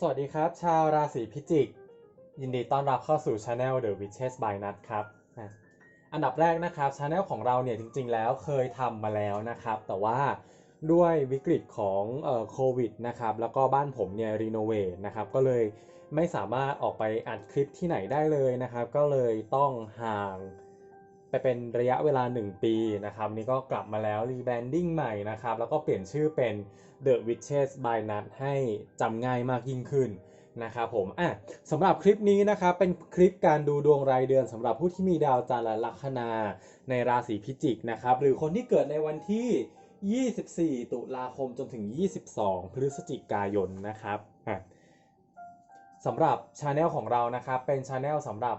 สวัสดีครับ ชาวราศีพิจิก ยินดีต้อนรับเข้าสู่ Channel The Witches by Nut ครับอันดับแรกนะครับ Channel ของเราเนี่ยจริง ๆ แล้วเคยทำมาแล้วนะครับ แต่ว่าด้วยวิกฤตของโควิดนะครับแล้วก็บ้านผมเนี่ยรีโนเวทนะครับก็เลยไม่สามารถออกไปอัดคลิปที่ไหนได้เลยนะครับ ก็เลยต้องห่าง ไปเป็นระยะเวลา 1 ปีนะครับนี่ก็กลับมาแล้วรีแบรนดิ้งใหม่นะครับแล้วก็เปลี่ยนชื่อเป็น The Witches by Nut ให้จำง่ายมากยิ่งขึ้นนะครับผมอะสำหรับคลิปนี้นะครับเป็นคลิปการดูดวงรายเดือนสำหรับผู้ที่มีดาวจันทร์และลัคนาในราศีพิจิกนะครับหรือคนที่เกิดในวันที่ 24 ตุลาคมจนถึง 22 พฤศจิกายนนะครับอะสำหรับชาแนลของเรานะครับเป็นชาแนลสำหรับ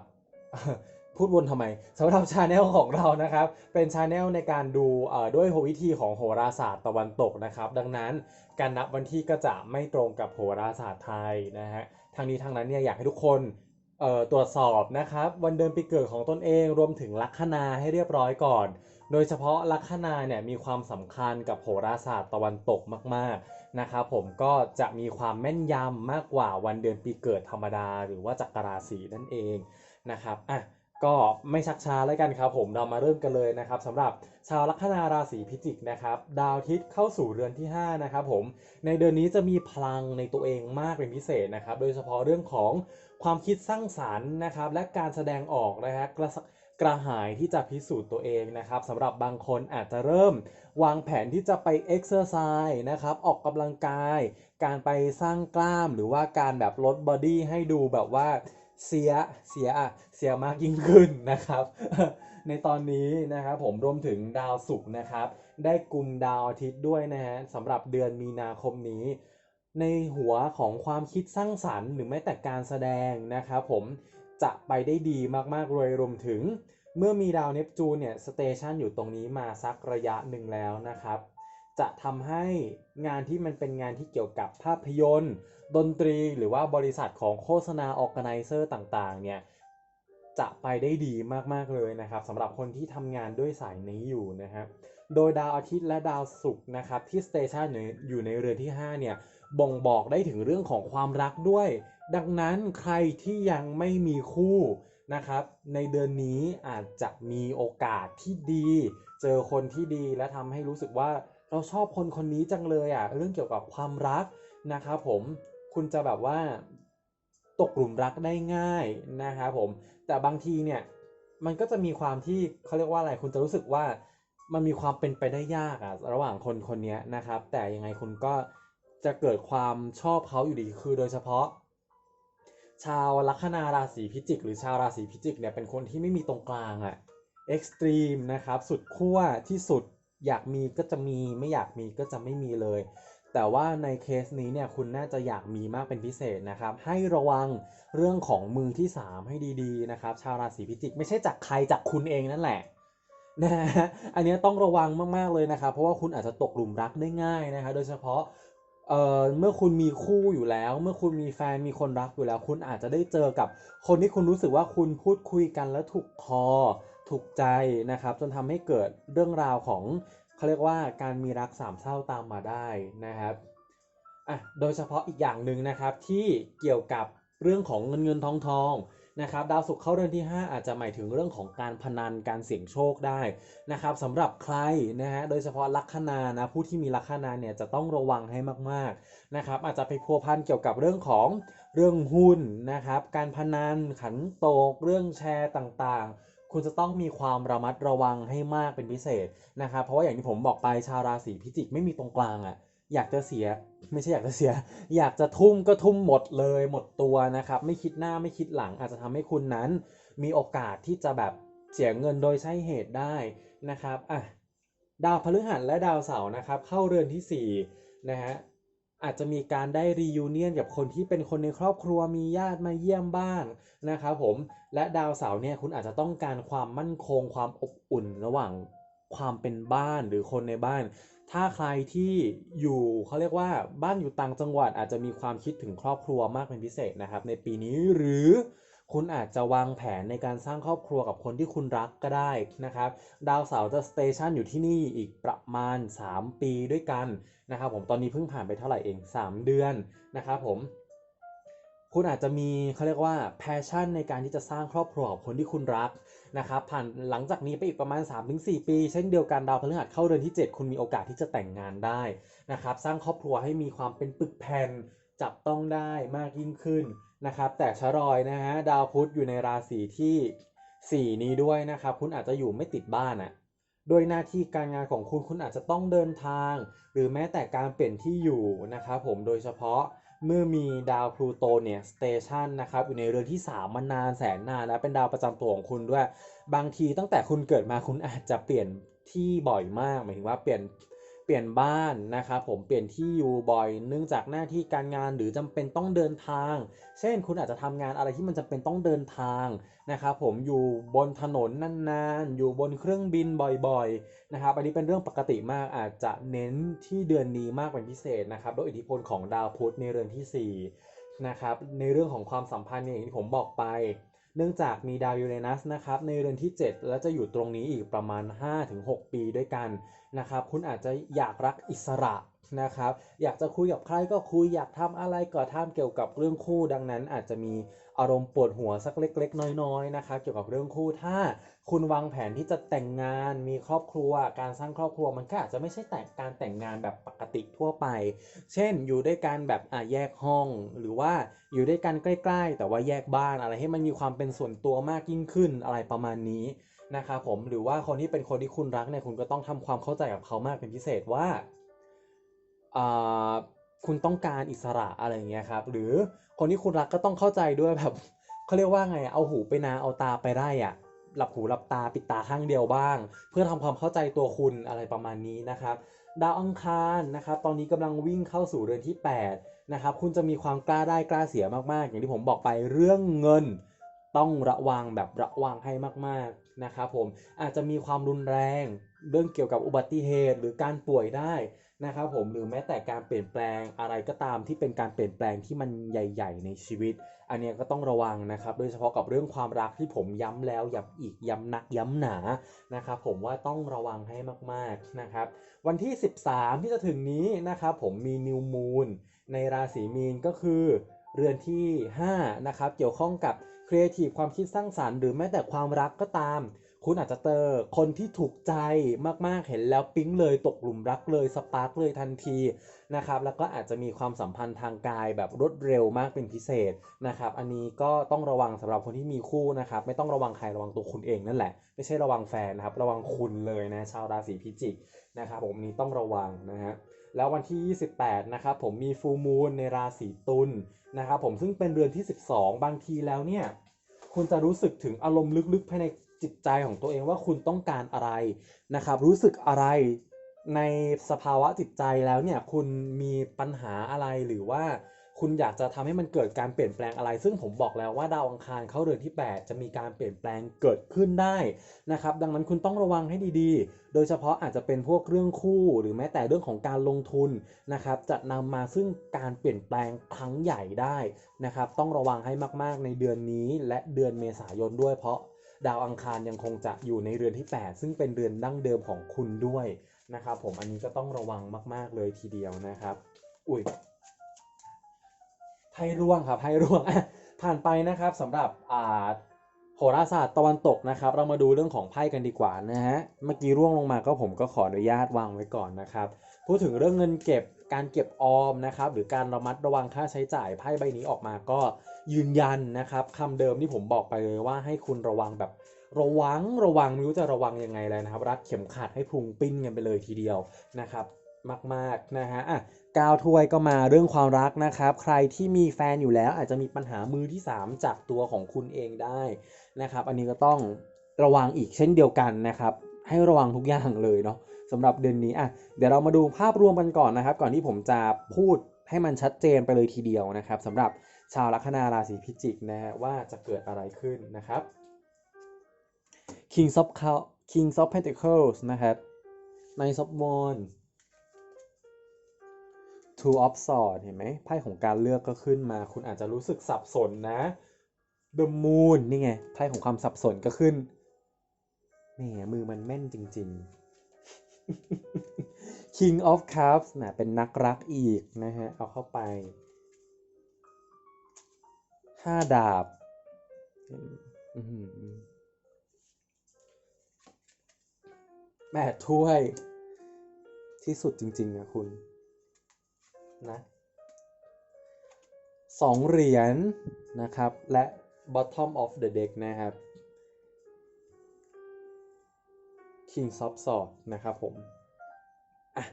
พูดวนทำไมสำหรับชาแนลของเรานะครับ เป็นชาแนลในการดูด้วยวิธีของโหราศาสตร์ตะวันตกนะครับ ดังนั้นการนับวันที่ก็จะไม่ตรงกับโหราศาสตร์ไทยนะฮะทางนี้ทางนั้นเนี่ยอยากให้ทุกคนตรวจสอบนะครับวันเดือนปีเกิดของตนเองรวมถึงลัคนาให้เรียบร้อยก่อน โดยเฉพาะลัคนาเนี่ยมีความสำคัญกับโหราศาสตร์ตะวันตกมากๆนะครับผมก็จะมีความแม่นยำมากกว่าวันเดือนปีเกิดธรรมดา หรือว่าจักรราศีนั่นเองนะครับอะ ก็ไม่ชักช้าแล้วกันครับผมเรามาเริ่มกันเลยนะครับสำหรับชาวลัคนาราศีพิจิกนะครับดาวอาทิตย์เข้าสู่เรือนที่ 5 นะครับผมในเดือนนี้จะมีพลังในตัวเองมากเป็นพิเศษนะครับ โดยเฉพาะเรื่องของความคิดสร้างสารรค์นะครับ และการแสดงออกนะฮะกระกระหายที่จะพิสูจน์ตัวเองนะครับสำหรับบางคนอาจจะเริ่ม วางแผนที่จะไปเอ็กซ์เซอร์ไซส์นะครับออกกำลังกาย การไปสร้างกล้ามหรือว่าการแบบลดบอดี้ให้ดูแบบว่า เสียเสียเสียมากยิ่งขึ้นนะครับ ในตอนนี้นะครับผมรวมถึงดาวศุกร์นะครับ ได้กลุ่มดาวอาทิตย์ด้วยนะฮะสำหรับเดือนมีนาคมนี้ ในหัวของความคิดสร้างสรรค์หรือแม้แต่การแสดงนะครับผมจะไปได้ดีมากๆเลยรวมถึง เมื่อมีดาวเนปจูนเนี่ยสเตชันอยู่ตรงนี้มาสักระยะหนึ่งแล้วนะครับ จะทำให้งานที่มันเป็นงานที่เกี่ยวกับภาพยนตร์ ดนตรีหรือว่าบริษัทของโฆษณาออ g a แก z นเซอร์ต่างๆเนี่ยจะไปได้ดีมากๆเลยนะครับสำหรับคนที่ทำงานด้วยสายนี้อยู่นะครับโดยดาวอาทิตย์และดาวศุกร์นะครับที่สเตชันอยู่ในเรือนที่ 5 เนี่ยบ่งบอกได้ถึงเรื่องของความรักด้วย ดังนั้นใครที่ยังไม่มีคู่นะครับ ในเดือนนี้อาจจะมีโอกาสที่ดี เจอคนที่ดีและทำให้รู้สึกว่า เราชอบคนคนนี้จังเลยอะเรื่องเกี่ยวกับความรักนะครับผมคุณจะแบบว่าตกหลุมรักได้ง่ายนะครับผมแต่บางทีเนี่ยมันก็จะมีความที่เขาเรียกว่าอะไรคุณจะรู้สึกว่ามันมีความเป็นไปได้ยากอะระหว่างคนคนนี้นะครับ แต่ยังไงคุณก็จะเกิดความชอบเขาอยู่ดีคือโดยเฉพาะ ชาวลัคนาราศีพิจิก หรือชาวราศีพิจิกเนี่ยเป็นคนที่ไม่มีตรงกลางอะเอ็กซ์ตรีมนะครับสุดขั้วที่สุด อยากมีก็จะมีไม่อยากมีก็จะไม่มีเลย แต่ว่าในเคสนี้เนี่ยคุณน่าจะอยากมีมากเป็นพิเศษนะครับ ให้ระวังเรื่องของมือที่ 3 ให้ดีๆนะครับ ชาวราศีพิจิกไม่ใช่จากใครจากคุณเองนั่นแหละนะฮะอันนี้ต้องระวังมากๆเลยนะครับ เพราะว่าคุณอาจจะตกหลุมรักได้ง่ายนะครับโดยเฉพาะเอ่อเมื่อคุณมีคู่อยู่แล้ว เมื่อคุณมีแฟนมีคนรักอยู่แล้ว คุณอาจจะได้เจอกับคนที่คุณรู้สึกว่าคุณพูดคุยกันแล้วถูกคอ ถูกใจนะครับ จนทำให้เกิดเรื่องราวของเขาเรียกว่าการมีรักสามเศร้าตามมาได้นะครับอะโดยเฉพาะอีกอย่างหนึ่งนะครับที่เกี่ยวกับเรื่องของเงินเงินทองทองนะครับดาวศุกร์เข้าเรือนที่ 5 อาจจะหมายถึงเรื่องของการพนันการเสี่ยงโชคได้นะครับสำหรับใครนะฮะโดยเฉพาะลัคนานะผู้ที่มีลัคนาเนี่ยจะต้องระวังให้มากๆนะครับอาจจะไปพัวพันเกี่ยวกับเรื่องของเรื่องหุ้นนะครับการพนันขันโตกเรื่องแชร์ต่างๆ คุณจะต้องมีความระมัดระวังให้มากเป็นพิเศษนะครับเพราะว่าอย่างที่ผมบอกไปชาวราศีพิจิกไม่มีตรงกลางอะ่ะอยากจะเสียไม่ใช่อยากจะเสีย อยากจะทุ่มก็ทุ่มหมดเลยหมดตัวนะครับ ไม่คิดหน้าไม่คิดหลัง อาจจะทำให้คุณนั้น มีโอกาสที่จะแบบเสียเงินโดยใช่เหตุได้นะครับอะดาวพฤหัสและดาวเสาร์นะครับ เข้าเรือนที่4นะฮะ อาจจะมีการได้รียูเนียนกับคนที่เป็นคนในครอบครัวมีญาติมาเยี่ยมบ้างนะครับผมและดาวเสาร์เนี่ยคุณอาจจะต้องการความมั่นคง ความอบอุ่นระหว่างความเป็นบ้านหรือคนในบ้าน ถ้าใครที่อยู่เขาเรียกว่าบ้านอยู่ต่างจังหวัดอาจจะมีความคิดถึงครอบครัวมากเป็นพิเศษนะครับในปีนี้หรือ คุณอาจจะวางแผนในการสร้างครอบครัวกับคนที่คุณรักก็ได้นะครับ ดาวเสาร์จะสเตชันอยู่ที่นี่อีกประมาณ 3 ปีด้วยกันนะครับผมตอนนี้เพิ่งผ่านไปเท่าไหร่เอง 3 เดือนนะครับผมคุณอาจจะมีเขาเรียกว่า passion ในการที่จะสร้างครอบครัวกับคนที่คุณรักนะครับผ่านหลังจากนี้ไปอีกประมาณ 3-4 ปี เช่นเดียวกันดาวพฤหัสเข้าเรือนที่ 7 คุณมีโอกาสที่จะแต่งงานได้นะครับสร้างครอบครัวให้มีความเป็นปึกแผ่นจับต้องได้มากยิ่งขึ้น นะครับ แต่ชะรอยนะฮะดาวพุธอยู่ในราศีที่ 4 นี้ด้วยนะครับ คุณอาจจะอยู่ไม่ติดบ้านอะโดยหน้าที่การงานของคุณคุณอาจจะต้องเดินทาง หรือแม้แต่การเปลี่ยนที่อยู่นะครับผมโดยเฉพาะเมื่อมีดาวพลูโตเนี่ยสเตชันนะครับอยู่ในเรือนที่ 3 มานานแสนนานแล้วเป็นดาวประจำตัวของคุณด้วย บางทีตั้งแต่คุณเกิดมาคุณอาจจะเปลี่ยนที่บ่อยมาก หมายถึงว่าเปลี่ยน เปลี่ยนบ้านนะครับผมเปลี่ยนที่อยู่บ่อย เนื่องจากหน้าที่การงานหรือจำเป็นต้องเดินทาง เช่นคุณอาจจะทำงานอะไรที่มันจำเป็นต้องเดินทางนะครับผมอยู่บนถนนนานๆ อยู่บนเครื่องบินบ่อยๆนะครับอันนี้เป็นเรื่องปกติมากอาจจะเน้นที่เดือนนี้มากเป็นพิเศษนะครับโดยอิทธิพลของดาวพุธในเรือนที่4นะครับในเรื่องของความสัมพันธ์เนี่ยอย่างที่ผมบอกไป เนื่องจากมีดาวยูเรนัสนะครับในเรือนที่ 7 และจะอยู่ตรงนี้อีกประมาณ 5-6 ปีด้วยกันนะครับคุณอาจจะอยากรักอิสระ นะครับ อยากจะคุยกับใครก็คุยอยากทำอะไรก็ทำเกี่ยวกับเรื่องคู่ดังนั้น อาจจะมีอารมณ์ปวดหัวสักเล็ก ๆ น้อยๆนะครับเกี่ยวกับเรื่องคู่ถ้าคุณวางแผนที่จะแต่งงานมีครอบครัว การสร้างครอบครัวมันก็อาจจะไม่ใช่แต่งการแต่งงานแบบปกติทั่วไป เช่นอยู่ด้วยกันแบบอะแยกห้อง หรือว่าอยู่ด้วยกันใกล้ๆ แต่ว่าแยกบ้านอะไรให้มันมีความเป็นส่วนตัวมากยิ่งขึ้นอะไรประมาณนี้นะครับผมหรือว่าคนที่เป็นคนที่คุณรักเนี่ยคุณก็ต้องทำความเข้าใจกับเขามากเป็นพิเศษว่า คุณต้องการอิสระอะไรอย่างเงี้ยครับ หรือคนที่คุณรักก็ต้องเข้าใจด้วยแบบเขาเรียกว่าไงเอาหูไปนาเอาตาไปไร่อะหลับหูหลับตาปิดตาข้างเดียวบ้าง เพื่อทำความเข้าใจตัวคุณอะไรประมาณนี้นะครับ ดาวอังคารนะครับตอนนี้กำลังวิ่งเข้าสู่เรือนที่8นะครับคุณจะมีความกล้าได้กล้าเสียมากๆ อย่างที่ผมบอกไปเรื่องเงิน ต้องระวังแบบระวังให้มากๆนะครับผมอาจจะมีความรุนแรง เรื่องเกี่ยวกับอุบัติเหตุหรือการป่วยได้ นะครับผมหรือแม้แต่การเปลี่ยนแปลงอะไรก็ตามที่เป็นการเปลี่ยนแปลงที่มันใหญ่ ๆ ในชีวิต อันนี้ก็ต้องระวังนะครับ โดยเฉพาะกับเรื่องความรักที่ผมย้ำแล้วย้ำอีกย้ำนักย้ำหนานะครับผมว่าต้องระวังให้มากๆนะครับวันที่ 13 ที่จะถึงนี้นะครับผมมีนิวมูนในราศีมีนก็คือเรือนที่5นะครับเกี่ยวข้องกับครีเอทีฟความคิดสร้างสารรค์หรือแม้แต่ความรักก็ตาม คุณอาจจะเจอคนที่ถูกใจมากๆ เห็นแล้วปิ๊งเลยตกหลุมรักเลยสปาร์กเลยทันทีนะครับแล้วก็อาจจะมีความสัมพันธ์ทางกายแบบรวดเร็วมากเป็นพิเศษนะครับอันนี้ก็ต้องระวังสำหรับคนที่มีคู่นะครับไม่ต้องระวังใครระวังตัวคุณเองนั่นแหละ ไม่ใช่ระวังแฟนนะครับระวังคุณเลยนะชาวราศีพิจิกนะครับผมนี้ต้องระวังนะฮะแล้ววันที่ 28 นะครับผมมีฟูมูลในราศีตุลนะครับผมซึ่งเป็นเดือนที่ 12 บางทีแล้วเนี่ยคุณจะรู้สึกถึงอารมณ์ลึกๆภายใน จิตใจของตัวเองว่าคุณต้องการอะไรนะครับ รู้สึกอะไรในสภาวะจิตใจแล้วเนี่ยคุณมีปัญหาอะไรหรือว่าคุณอยากจะทำให้มันเกิดการเปลี่ยนแปลงอะไร ซึ่งผมบอกแล้วว่าดาวอังคารเข้าเรือนที่ 8 จะมีการเปลี่ยนแปลงเกิดขึ้นได้นะครับ ดังนั้นคุณต้องระวังให้ดีๆ โดยเฉพาะอาจจะเป็นพวกเรื่องคู่ หรือแม้แต่เรื่องของการลงทุนนะครับ จะนำมาซึ่งการเปลี่ยนแปลงครั้งใหญ่ได้นะครับ ต้องระวังให้มากๆในเดือนนี้และเดือนเมษายนด้วยเพราะ ดาวอังคารยังคงจะอยู่ในเรือนที่ 8 ซึ่งเป็นเรือนดั้งเดิมของคุณด้วยนะครับผมอันนี้ก็ต้องระวังมาก ๆ เลยทีเดียวนะครับ อุ้ยไพ่ร่วงครับไพ่ร่วงผ่านไปนะครับสำหรับอ่าโหราศาสตร์ตะวันตกนะครับ เรามาดูเรื่องของไพ่กันดีกว่านะฮะเมื่อกี้ร่วงลงมาก็ผมก็ขออนุญาตวางไว้ก่อนนะครับพูดถึงเรื่องเงินเก็บการเก็บออมนะครับหรือการระมัดระวังค่าใช้จ่ายไพ่ใบนี้ออกมาก็ ยืนยันนะครับคำเดิมที่ผมบอกไปเลยว่าให้คุณระวังแบบระวังระวังไม่รู้จะระวังยังไงเลยนะครับ รัดเข็มขัดให้พุงปิ้นกันไปเลยทีเดียวนะครับ มากๆนะฮะอะกาวถ้วยก็มาเรื่องความรักนะครับ ใครที่มีแฟนอยู่แล้วอาจจะมีปัญหามือที่ 3 จากตัวของคุณเองได้นะครับ อันนี้ก็ต้องระวังอีกเช่นเดียวกันนะครับ ให้ระวังทุกอย่างเลยเนาะสำหรับเดือนนี้อะเดี๋ยวเรามาดูภาพรวมกันก่อนนะครับ ก่อนที่ผมจะพูดให้มันชัดเจนไปเลยทีเดียวนะครับสำหรับ ชาวลัคนาราศีพิจิกนะฮะว่าจะเกิดอะไรขึ้นนะครับ King of Cup King of Pentacles นะครับ Knight of Wands Two of Swords เห็นไหมไพ่ของการเลือกก็ขึ้นมา คุณอาจจะรู้สึกสับสนนะ The Moon นี่ไงไพ่ของความสับสนก็ขึ้นแหมมือมันแม่นจริง ๆ King of Cups นะเป็นนักรักอีกนะฮะ เอาเข้าไป ห้าดาบอื้อหือแปดถ้วย ที่สุดจริง ๆ นะคุณ นะสองเหรียญนะครับ และ bottom of the deck นะครับ King of Swords นะครับผมอะ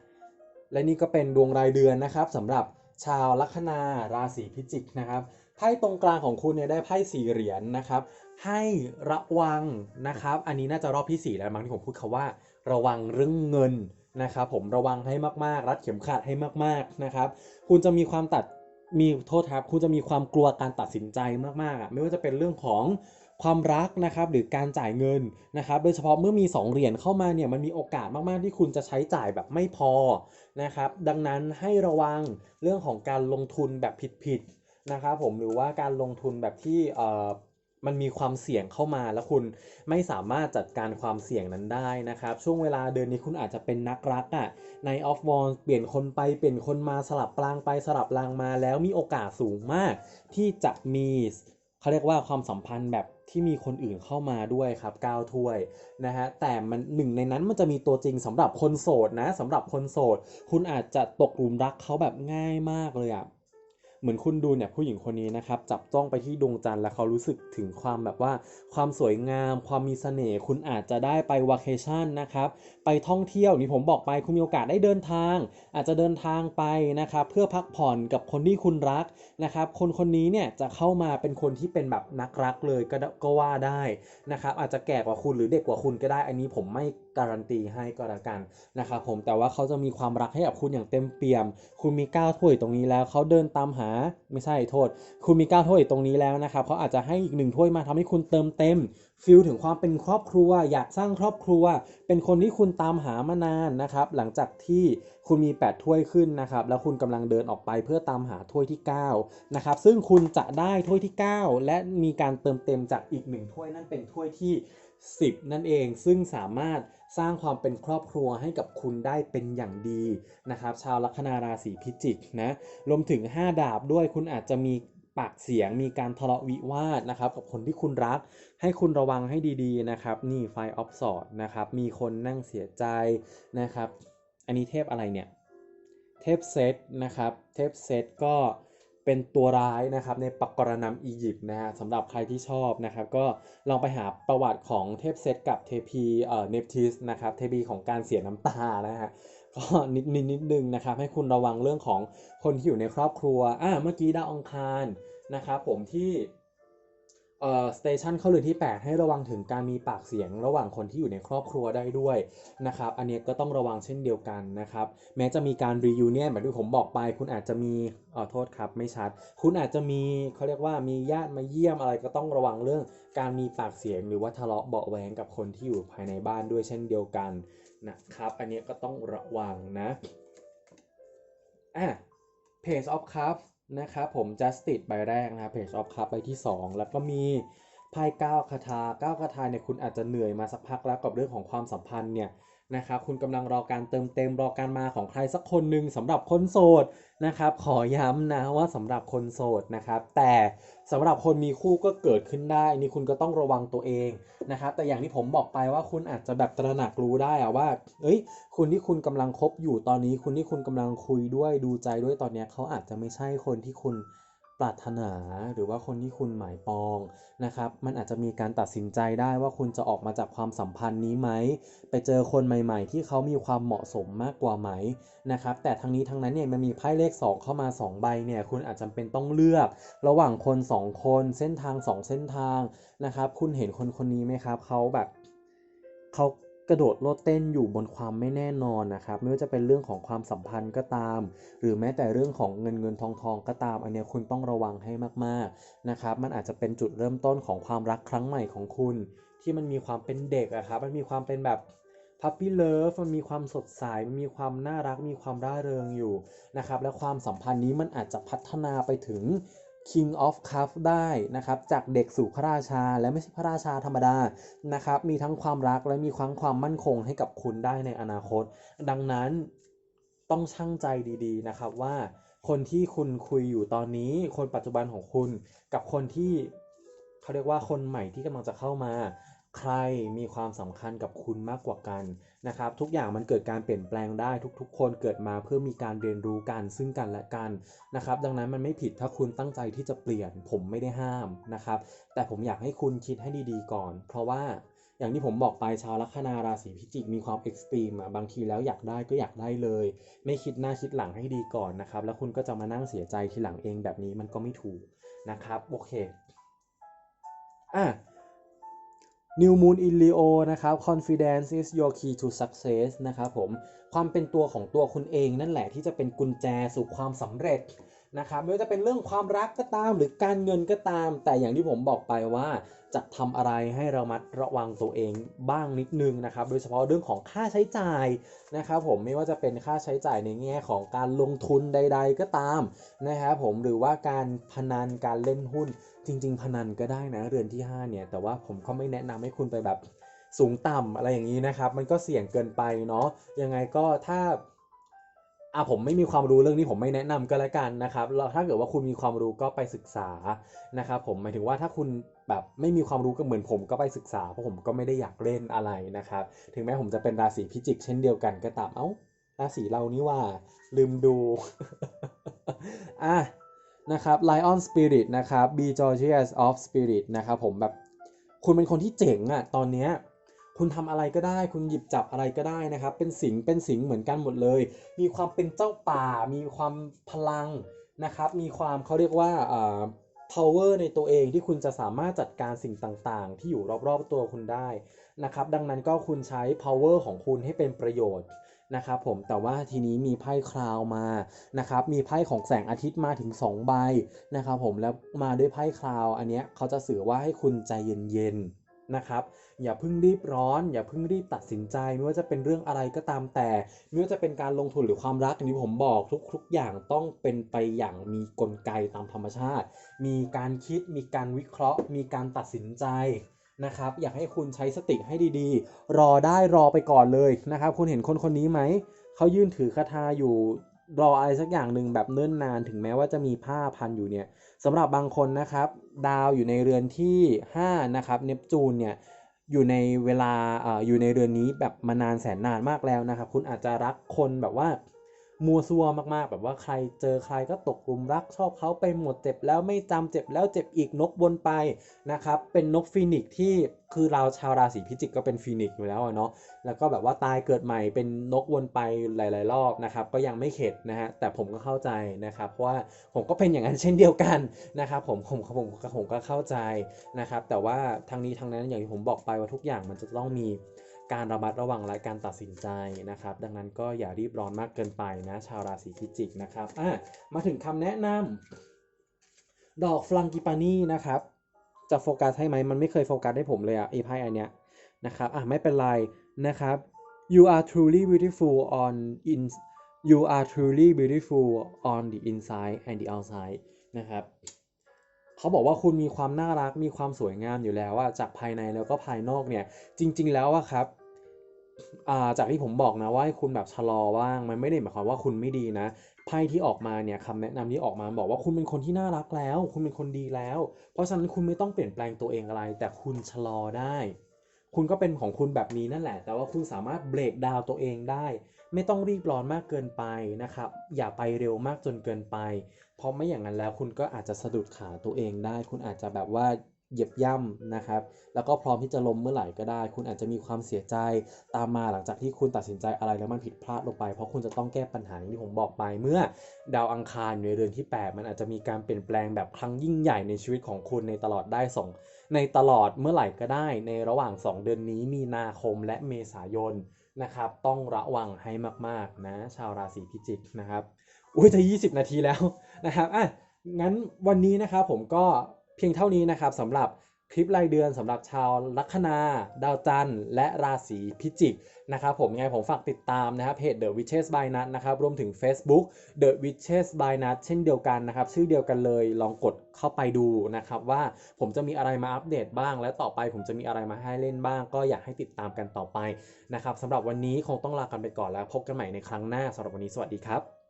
และนี่ก็เป็นดวงรายเดือนนะครับสำหรับชาวลัคนาราศีพิจิกนะครับ ไพ่ตรงกลางของคุณเนี่ยได้ไพ่สี่เหรียญนะครับ ให้ระวังนะครับ อันนี้น่าจะรอบที่สี่แล้วมั้งที่ผมพูดคาว่า ระวังเรื่องเงินนะครับผมระวังให้มากๆ รัดเข็มขัดให้มากๆนะครับ คุณจะมีความตัดมีโทษครับ คุณจะมีความกลัวการตัดสินใจมากๆอะไม่ว่าจะเป็นเรื่องของความรักนะครับหรือการจ่ายเงินนะครับ โดยเฉพาะเมื่อมีสองเหรียญเข้ามาเนี่ยมันมีโอกาสมากๆที่คุณจะใช้จ่ายแบบไม่พอนะครับ ดังนั้นให้ระวังเรื่องของการลงทุนแบบผิดๆ นะครับผมหรือว่าการลงทุนแบบที่เอ่อมันมีความเสี่ยงเข้ามาแล้วคุณไม่สามารถจัดการความเสี่ยงนั้นได้นะครับ ช่วงเวลาเดือนนี้คุณอาจจะเป็นนักรักอะในออฟวอลเปลี่ยนคนไปเปลี่ยนคนมาสลับปลางไปสลับปลางมาแล้วมีโอกาสสูงมาก ที่จะมีเขาเรียกว่าความสัมพันธ์แบบที่มีคนอื่นเข้ามาด้วยครับก้าวถ้วยนะฮะแต่มันหนึ่งในนั้นมันจะมีตัวจริงสำหรับคนโสดนะสำหรับคนโสด คุณอาจจะตกหลุมรักเขาแบบง่ายมากเลยอะ เหมือนคุณดูเนี่ยผู้หญิงคนนี้นะครับจับจ้องไปที่ดวงจันทร์แล้วเขารู้สึกถึงความแบบว่า ความสวยงาม ความมีเสน่ห์คุณอาจจะได้ไปวาเคชั่นนะครับไปท่องเที่ยวนี่ผมบอกไปคุณมีโอกาสได้เดินทาง อาจจะเดินทางไปนะครับเพื่อพักผ่อนกับคนที่คุณรักนะครับคนคนนี้เนี่ยจะเข้ามาเป็นคนที่เป็นแบบนักรักเลยก็ก็ว่าได้นะครับอาจจะแก่กว่าคุณหรือเด็กกว่าคุณก็ได้อันนี้ผมไม่การันตีให้ก็แล้วกันนะครับผมแต่ว่าเขาจะมีความรักให้กับคุณอย่างเต็มเปี่ยม คุณมีก้าวถ้วยตรงนี้แล้วเขาเดินตามหาไม่ใช่โทษ คุณมีก้าถ้วยตรงนี้แล้วนะครับเขาอาจจะให้อีกหนึ่งถ้วยมาทำให้คุณเติมเต็มฟิลถึงความเป็นครอบครัว อยากสร้างครอบครัว เป็นคนที่คุณตามหามานานนะครับหลังจากที่คุณมี 8 ถ้วยขึ้นนะครับแล้วคุณกำลังเดินออกไปเพื่อตามหาถ้วยที่9นะครับซึ่งคุณจะได้ถ้วยที่ 9 และมีการเติมเต็มจากอีกหนึ่งถ้วยนั่นเป็นถ้วยที่ 10 นั่นเองซึ่งสามารถ สร้างความเป็นครอบครัวให้กับคุณได้เป็นอย่างดีนะครับ ชาวลัคนาราศีพิจิกนะรวมถึง 5 ดาบด้วยคุณอาจจะมีปากเสียงมีการทะเลาะวิวาทนะครับกับคนที่คุณรัก ให้คุณระวังให้ดีๆนะครับนี่ไฟออฟสอดนะครับมีคนนั่งเสียใจนะครับ อันนี้เทพอะไรเนี่ย เทพเซตนะครับ เทพเซตก็ เป็นตัวร้ายนะครับในปักกรณำอียิปต์นะฮะสำหรับใครที่ชอบนะครับก็ลองไปหาประวัติของเทพเซตกับเทพีเอ่อเนปทิสนะครับเทพีของการเสียน้ำตานะฮะก็นิดนิดนิดนึงนะครับให้คุณระวังเรื่องของคนที่อยู่ในครอบครัวอ่าเมื่อกี้ดาวองคารนะครับผมที่ เอ่อสเตชันเข้าเรือนที่ 8 ให้ระวังถึงการมีปากเสียงระหว่างคนที่อยู่ในครอบครัวได้ด้วยนะครับ อันนี้ก็ต้องระวังเช่นเดียวกันนะครับ แม้จะมีการรี u n เนียนแบบที่ผมบอกไป คุณอาจจะมีเอ่อโทษครับไม่ชัด คุณอาจจะมีเขาเรียกว่ามีญาติมาเยี่ยมอะไรก็ต้องระวังเรื่อง การมีปากเสียงหรือว่าทะเลาะเบาะแวงกับคนที่อยู่ภายในบ้านด้วยเช่นเดียวกันนะครับ อันนี้ก็ต้องระวังนะอะ Page of Cups นะครับผม Justice ใบแรกนะ Page of cup ใบที่ 2 แล้วก็มีไพ่9คาถา9คาถาเนี่ยคุณอาจจะเหนื่อยมาสักพักแล้วกับเรื่องของความสัมพันธ์เนี่ย นะครับคุณกำลังรอการเติมเต็มรอการมาของใครสักคนหนึ่งสำหรับคนโสดนะครับ ขอย้ำนะว่าสำหรับคนโสดนะครับ แต่สำหรับคนมีคู่ก็เกิดขึ้นได้นี่คุณก็ต้องระวังตัวเองนะครับ แต่อย่างที่ผมบอกไปว่าคุณอาจจะแบบตระหนักรู้ได้อะว่า เอ้ย คุณที่คุณกำลังคบอยู่ตอนนี้ คุณที่คุณกำลังคุยด้วยดูใจด้วยตอนนี้เขาอาจจะไม่ใช่คนที่คุณ ปรารถนาหรือว่าคนที่คุณหมายปองนะครับ มันอาจจะมีการตัดสินใจได้ว่าคุณจะออกมาจากความสัมพันธ์นี้ไหม ไปเจอคนใหม่ ๆ ที่เขามีความเหมาะสมมากกว่าไหมนะครับ แต่ทั้งนี้ทั้งนั้นเนี่ยมันมีไพ่เลข 2 เข้ามา 2 ใบเนี่ยคุณอาจจำเป็นต้องเลือก ระหว่างคน 2 คนเส้นทาง 2 เส้นทางนะครับ คุณเห็นคนคนนี้ไหมครับเขาแบบเขา กระโดดโลดเต้นอยู่บนความไม่แน่นอนนะครับ ไม่ว่าจะเป็นเรื่องของความสัมพันธ์ก็ตาม หรือแม้แต่เรื่องของเงินเงินทองทองก็ตาม อันนี้คุณต้องระวังให้มากๆนะครับ มันอาจจะเป็นจุดเริ่มต้นของความรักครั้งใหม่ของคุณ ที่มันมีความเป็นเด็กอะครับ มันมีความเป็นแบบพั p ปี้เลิฟมันมีความสดใสมันมีความน่ารักมีความร่าเริงอยู่นะครับและความสัมพันธ์นี้มันอาจจะพัฒนาไปถึง King of Cup ได้นะครับจากเด็กสู่พระราชาและไม่ใช่พระราชาธรรมดานะครับมีทั้งความรักและมีทั้งความมั่นคงให้กับคุณได้ในอนาคต ดังนั้นต้องชั่งใจดี ๆนะครับว่าคนที่คุณคุยอยู่ตอนนี้ คนปัจจุบันของคุณกับคนที่เขาเรียกว่าคนใหม่ที่กำลังจะเข้ามา ใครมีความสำคัญกับคุณมากกว่ากันนะครับ ทุกอย่างมันเกิดการเปลี่ยนแปลงได้ทุกๆ คนเกิดมาเพื่อมีการเรียนรู้กันซึ่งกันและกันนะครับ ดังนั้นมันไม่ผิดถ้าคุณตั้งใจที่จะเปลี่ยนผมไม่ได้ห้ามนะครับ แต่ผมอยากให้คุณคิดให้ดีๆก่อน เพราะว่าอย่างที่ผมบอกไปชาวลัคนาราศีพิจิกมีความเอ็กซ์ตรีมอะบางทีแล้วอยากได้ก็อยากได้เลย ไม่คิดหน้าคิดหลังให้ดีก่อนนะครับ แล้วคุณก็จะมานั่งเสียใจทีหลังเองแบบนี้มันก็ไม่ถูกนะครับโอเคอะ New Moon in Leo นะครับ Confidence is your key to success นะครับผม ความเป็นตัวของตัวคุณเองนั่นแหละที่จะเป็นกุญแจสู่ความสำเร็จนะครับไม่ว่าจะเป็นเรื่องความรักก็ตามหรือการเงินก็ตาม แต่อย่างที่ผมบอกไปว่า จะทำอะไรให้เรามัดระวังตัวเองบ้างนิดนึงนะครับโดยเฉพาะเรื่องของค่าใช้จ่ายนะครับผมไม่ว่าจะเป็นค่าใช้จ่ายในแง่ของการลงทุนใด ๆ ก็ตามนะครับผมหรือว่าการพนันการเล่นหุ้น จริง ๆ พนันก็ได้นะเรือนที่ 5 เนี่ย แต่ว่าผมก็ไม่แนะนำให้คุณไปแบบสูงต่ำอะไรอย่างนี้นะครับ มันก็เสี่ยงเกินไปเนาะยังไงก็ถ้าอะผมไม่มีความรู้เรื่องนี้ผมไม่แนะนำก็แล้วกันนะครับแล้วถ้าเกิดว่าคุณมีความรู้ก็ไปศึกษานะครับผมหมายถึงว่าถ้าคุณแบบไม่มีความรู้ก็เหมือนผมก็ไปศึกษาเพราะผมก็ไม่ได้อยากเล่นอะไรนะครับ ถึงแม้ผมจะเป็นราศีพิจิก เช่นเดียวกันก็ตามเอ้าราศีเรานี่ว่าลืมดูอะ นะครับ Lion Spirit นะครับ Be Georgious of Spirit นะครับผมแบบคุณเป็นคนที่เจ๋งอะตอนเนี้ยคุณทำอะไรก็ได้ คุณหยิบจับอะไรก็ได้นะครับ เป็นสิงเป็นสิงเหมือนกันหมดเลย มีความเป็นเจ้าป่า มีความพลังนะครับ มีความเขาเรียกว่าอ่า power ในตัวเองที่คุณจะสามารถจัดการสิ่งต่างๆ ที่อยู่รอบๆตัวคุณได้นะครับ ดังนั้นก็คุณใช้ power ของคุณให้เป็นประโยชน์ นะครับผมแต่ว่าทีนี้มีไพ่คราวมานะครับมีไพ่ของแสงอาทิตย์มาถึง 2 ใบนะครับผมแล้วมาด้วยไพ่คราว อันเนี้ยเขาจะสื่อว่าให้คุณใจเย็นๆนะครับอย่าเพิ่งรีบร้อน อย่าเพิ่งรีบตัดสินใจ ไม่ว่าจะเป็นเรื่องอะไรก็ตามแต่ ไม่ว่าจะเป็นการลงทุนหรือความรักอย่างที่ผมบอกทุกๆอย่างต้องเป็นไปอย่างมีกลไกตามธรรมชาติ มีการคิดมีการวิเคราะห์ มีการตัดสินใจ นะครับ อยากให้คุณใช้สติให้ดีๆ รอได้รอไปก่อนเลยนะครับ คุณเห็นคนคนนี้ไหม เขายื่นถือคาถาอยู่รออะไรสักอย่างหนึ่งแบบเนิ่นนานถึงแม้ว่าจะมีผ้าพันอยู่เนี่ยสำหรับบางคนนะครับ ดาวอยู่ในเรือนที่ 5 นะครับเนปจูนเนี่ยอยู่ในเวลาออยู่ในเรือนนี้แบบมานานแสนนานมากแล้วนะครับ คุณอาจจะรักคนแบบว่า มัวซัวมากๆ แบบว่าใครเจอใครก็ตกหลุมรักชอบเขาไปหมดเจ็บแล้วไม่จำเจ็บแล้วเจ็บอีกนกวนไปนะครับ เป็นนกฟีนิกซ์ที่คือเราชาวราศีพิจิกก็เป็นฟีนิกซ์อยู่แล้วเนาะแล้วก็แบบว่าตายเกิดใหม่เป็นนกวนไปหลาย ๆ รอบนะครับก็ยังไม่เข็ดนะฮะแต่ผมก็เข้าใจนะครับเพราะว่าผมก็เป็นอย่างนั้นเช่นเดียวกันนะครับผมผมผมผมผมก็เข้าใจนะครับแต่ว่าทางนี้ทางนั้นอย่างที่ผมบอกไปว่าทุกอย่างมันจะต้องมี การระมัดระวังและการตัดสินใจนะครับ ดังนั้นก็อย่ารีบร้อนมากเกินไปนะชาวราศีพิจิกนะครับอะมาถึงคำแนะนำดอกฟลังกิปานีนะครับ จะโฟกัสให้ไหมมันไม่เคยโฟกัสให้ผมเลยอะไอ้ไพ่อันเนี้ยนะครับอะไม่เป็นไรนะครับ you are truly beautiful on in you are truly beautiful on the inside and the outside นะครับ เขาบอกว่าคุณมีความน่ารักมีความสวยงามอยู่แล้วว่าจากภายในแล้วก็ภายนอกเนี่ย จริง ๆ แล้วอะครับาจากที่ผมบอกนะว่าให้คุณแบบชะลอบ้างมันไม่ได้หมายความว่าคุณไม่ดีนะไพ่ที่ออกมาเนี่ยคำแนะนำที่ออกมาบอกว่าคุณเป็นคนที่น่ารักแล้ว คุณเป็นคนดีแล้ว เพราะฉะนั้นคุณไม่ต้องเปลี่ยนแปลงตัวเองอะไร แต่คุณชะลอได้ คุณก็เป็นของคุณแบบนี้นั่นแหละ แต่ว่าคุณสามารถเบรกดาวตัวเองได้ ไม่ต้องรีบร้อนมากเกินไปนะครับ อย่าไปเร็วมากจนเกินไป เพราะไม่อย่างนั้นแล้วคุณก็อาจจะสะดุดขาตัวเองได้ คุณอาจจะแบบว่าเหยียบย่ำนะครับ แล้วก็พร้อมที่จะล้มเมื่อไหร่ก็ได้ คุณอาจจะมีความเสียใจตามมาหลังจากที่คุณตัดสินใจอะไรแล้วมันผิดพลาดลงไป เพราะคุณจะต้องแก้ปัญหาอย่างที่ผมบอกไป เมื่อดาวอังคารในเรือนที่ 8 มันอาจจะมีการเปลี่ยนแปลงแบบครั้งยิ่งใหญ่ในชีวิตของคุณในตลอดได้สองในตลอดเมื่อไหร่ก็ได้ ในระหว่าง 2 เดือนนี้มีนาคมและเมษายน นะครับ ต้องระวังให้มากๆนะชาวราศีพิจิกนะครับ อุ้ยจะ 20 นาทีแล้วนะครับอะงั้นวันนี้นะครับผมก็เพียงเท่านี้นะครับสำหรับ ลิปรายเดือนสำหรับชาวลัคนา ดาวจันทร์และราศีพิจิกนะครับผมยังไงผมฝากติดตามนะครับเพจ The Witches by Nut นะครับรวมถึง Facebook The Witches by Nut เช่นเดียวกันนะครับ ชื่อเดียวกันเลยลองกดเข้าไปดูนะครับว่าผมจะมีอะไรมาอัปเดตบ้าง และต่อไปผมจะมีอะไรมาให้เล่นบ้าง ก็อยากให้ติดตามกันต่อไปนะครับสำหรับวันนี้คงต้องลากันไปก่อนแล้วพบกันใหม่ในครั้งหน้าสำหรับวันนี้สวัสดีครับ